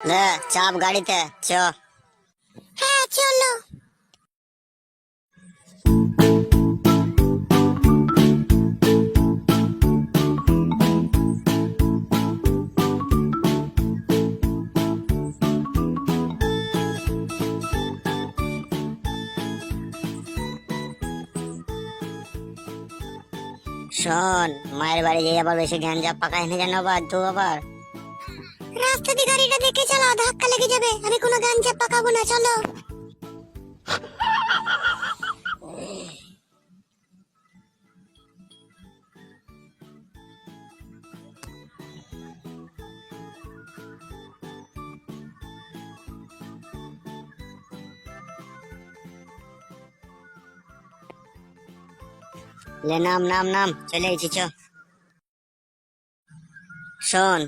লে চাপ গাড়িতে চ। হ্যাঁ চলো। শোন মায়ের বাড়ি যাই আবার বেশি জ্ঞান চাপ পাকাই না জানো আবার তো আবার? রাস্তা দিয়ে গাড়িটা দেখে চালাও ধাক্কা লেগে যাবে। আমি কোনো না, চলো। লে, নাম নাম নাম, চলে এসেছি। শোন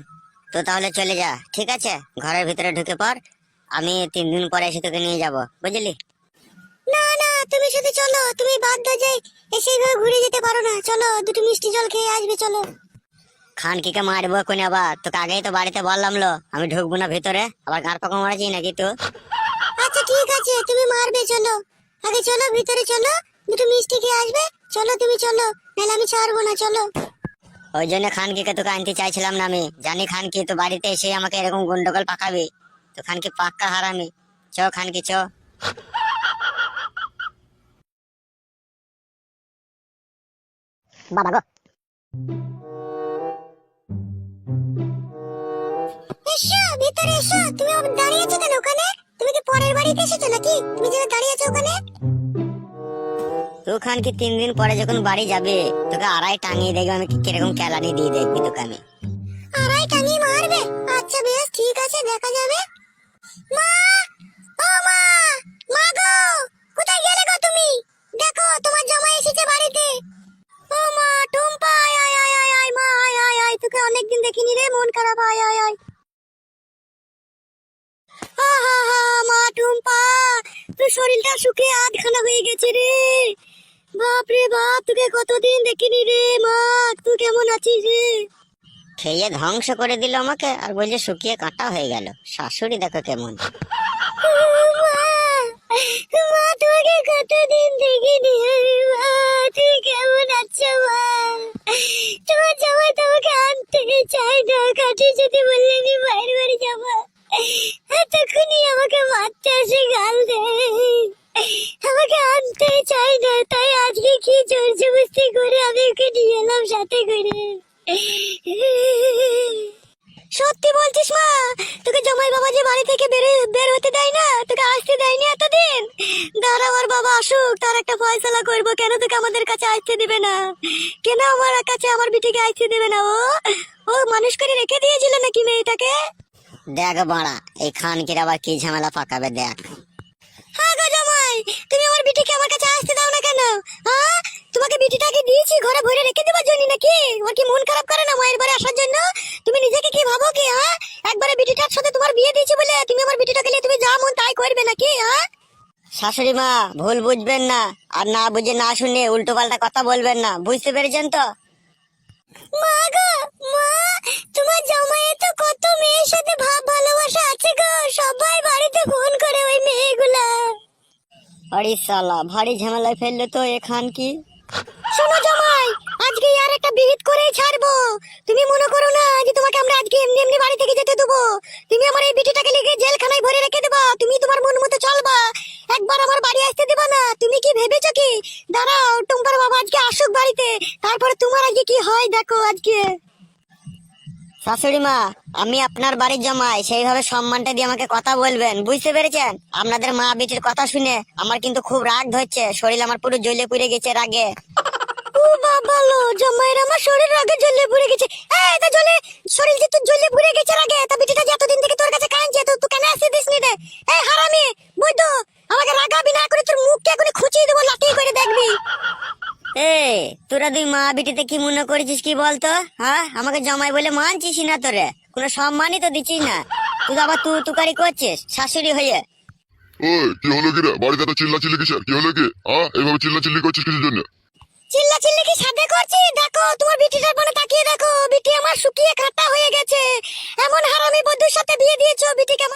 তো তাহলে চলে যা ঠিক আছে? ঘরের ভিতরে ঢুকে পর আমি তিন দিন পরে এসে তোকে নিয়ে যাব বুঝলি? না না তুমি শুধু চলো তুমি বাদ দাও যাই এসে এইভাবে ঘুরে যেতে পারো না চলো দুটো মিষ্টি জল খেয়ে আসবে চলো। খান খানকিকে মারবো কোন আবার তোকে আগেই তো বাড়িতে বললাম লো আমি ঢুকবো না ভিতরে আবার গাঁর পাকা মারাছি নাকি তো আচ্ছা ঠিক আছে তুমি মারবে চলো। আগে চলো ভিতরে চলো দুটো মিষ্টি খেয়ে আসবে চলো তুমি চলো নাহলে আমি ছাড়বো না চলো। ওই জন্য খানকিকে তোকে আনতে চাইছিলাম না আমি। জানি খানকি তো বাড়িতে এসে আমাকে এরকম গন্ডগোল পাকাবি। তো খানকি পাক্কা হারামি। চ খানকি চ। বাবা গো। এসো ভিতরে এসো। তুমি দাঁড়িয়ে আছো কেন ওখানে? তুমি কি পরের বাড়িতে এসেছ নাকি? তুমি যেন দাঁড়িয়ে আছো ওখানে? তুই খানকি তিন দিন পরে যখন বাড়ি যাবে, তোকে আড়াই টাঙিয়ে দেখবে আমি কি কীরকম কেলানি দিয়ে দেখবি তোকে আড়াই টাঙিয়ে মারবে? আচ্ছা বেশ, ঠিক আছে, দেখা যাবে। মা! ও মা! মা গো! কোথায় গেলে গো তুমি? দেখো, তোমার জামাই এসেছে বাড়িতে। ও মা, টুম্পা, আয় আয় আয় আয় আয়, মা, আয় আয় আয়, তোকে অনেকদিন দেখিনি রে, মন খারাপ, আয় আয় আয়। আহা হা, মা, টুম্পা, তোর শরীরটা শুকিয়ে আধখানা হয়ে গেছে রে। বাপ রে বাপ তোকে কতদিন দেখিনি রে মা। তুই কেমন আছিস রে? খেয়ে ধ্বংস করে দিল আমাকে আর বলছে শুকিয়ে কাঁটা হয়ে গেল। শাশুড়ি দেখো কেমন। মা মা কতদিন দেখিনি মা। তুই কেমন আছো মা? তোমার জামাই তোমাকে আনতে চাই না। যদি বললে আমি বাইরে বাড়ি যাব তখনই আমাকে মারতে আসে গাল দেয়। চাই না, তাই আজকে কি জোর জবস্তি করে আমি ওকে নিয়ে এলাম সাথে করে। সত্যি বলছিস মা, তোকে জামাই বাবা যে বাড়ি থেকে বের বের হতে দেয় না, তোকে আসতে দেয়নি এতদিন? দাঁড়া আমার বাবা আসুক, তার একটা ফয়সালা করব, কেন তোকে আমাদের কাছে আসতে দিবে না? কেন আমার কাছে আমার বিটিকে আসতে দিবে না ও? ও মানুষ করে রেখে দিয়েছিল নাকি মেয়েটাকে? দেখ বাড়া, এই খানকির আবার কি ঝামেলা পাকাবে দেখ। জামাই তুমি আমার বিটিকে আমার কাছে আসতে দাও না কেন? হ্যাঁ তোমাকে বিটিটাকে দিয়েছি ঘরে ভরে রেখে দেওয়ার জন্য নাকি? ওর কি মন খারাপ করে না মায়ের বাড়ি আসার জন্য? তুমি নিজেকে কি ভাবো কি হ্যাঁ একবারে বিটিটার সাথে তোমার বিয়ে দিয়েছি বলে তুমি আমার বিটিটাকে নিয়ে তুমি যা মন তাই করবে নাকি হ্যাঁ শাশুড়ি মা ভুল বুঝবেন না। আর না বুঝে না শুনে উল্টো পাল্টা কথা বলবেন না। বুঝতে পেরেছেন তো? মা গো মা তোমার জামাইয়ে তো কত মেয়ের সাথে ভাব ভালোবাসা আছে গো। সবাই বাড়িতে ফোন আরে সালা ভারী ঝামেলায় ফেললে তো এ খানকি শোনো জামাই আজকে আর একটা বিহিত করেই ছাড়বো। তুমি মনে করো না যে তোমাকে আমরা আজকে এমনি এমনি বাড়ি থেকে যেতে দেবো? তুমি আমার এই বিটিটাকে লিখে জেলখানায় ভরে রেখে দেবা, তুমি তোমার মন মতো চলবা। একবার আমার বাড়ি আসতে দেবা না, তুমি কি ভেবেছো কি? দাঁড়াও, টুম্পার বাবা আজকে আসুক বাড়িতে, তারপরে তোমার আজকে কি হয় দেখো আজকে। শাশুড়ি মা, আমি আপনার বাড়ির জামাই, সেইভাবে সম্মানটা দিয়ে আমাকে কথা বলবেন। বুঝতে পেরেছেন? আপনাদের মা বেটির কথা শুনে আমার কিন্তু খুব রাগ ধরছে। শরীর আমার পুরো জ্বলে পুড়ে গেছে রাগে। ও বাবা লো, জামাইয়ের আমার শরীর আগে জ্বলে পুড়ে গেছে। এই তা জ্বলে, শরীর যে তোর জ্বলে পুড়ে গেছে আগে তা বিটিটা যে এতদিন থেকে তোর কাছে কাঁদছে, তো তুই কেন আসতে দিস নি রে? এই হারামি বৈদ্য তোরা দুই মা বেটিতে কি মনে করেছিস কি বলতো? হ্যাঁ? আমাকে জামাই বলে মানছিস না তোরে। কোনো সম্মানই তো দিচ্ছিস না। তুই আবার তু তুকারি করছিস শাশুড়ি হয়ে। ওই কি হলো কি রে? বাড়িতে এত চিল্লা চিল্লি কিসের? কি হলো কি? হ্যাঁ? এইভাবে চিল্লা চিল্লি করছিস কিছুর জন্য? চিল্লা চিল্লি কি সাথে করছি? দেখো তোমার বিটিটার মনে তাকিয়ে দেখো। বিটি আমার শুকিয়ে কাটা হয়ে গেছে। এমন হারামি বন্ধুর সাথে বিয়ে দিয়েছ? বিটি কেমন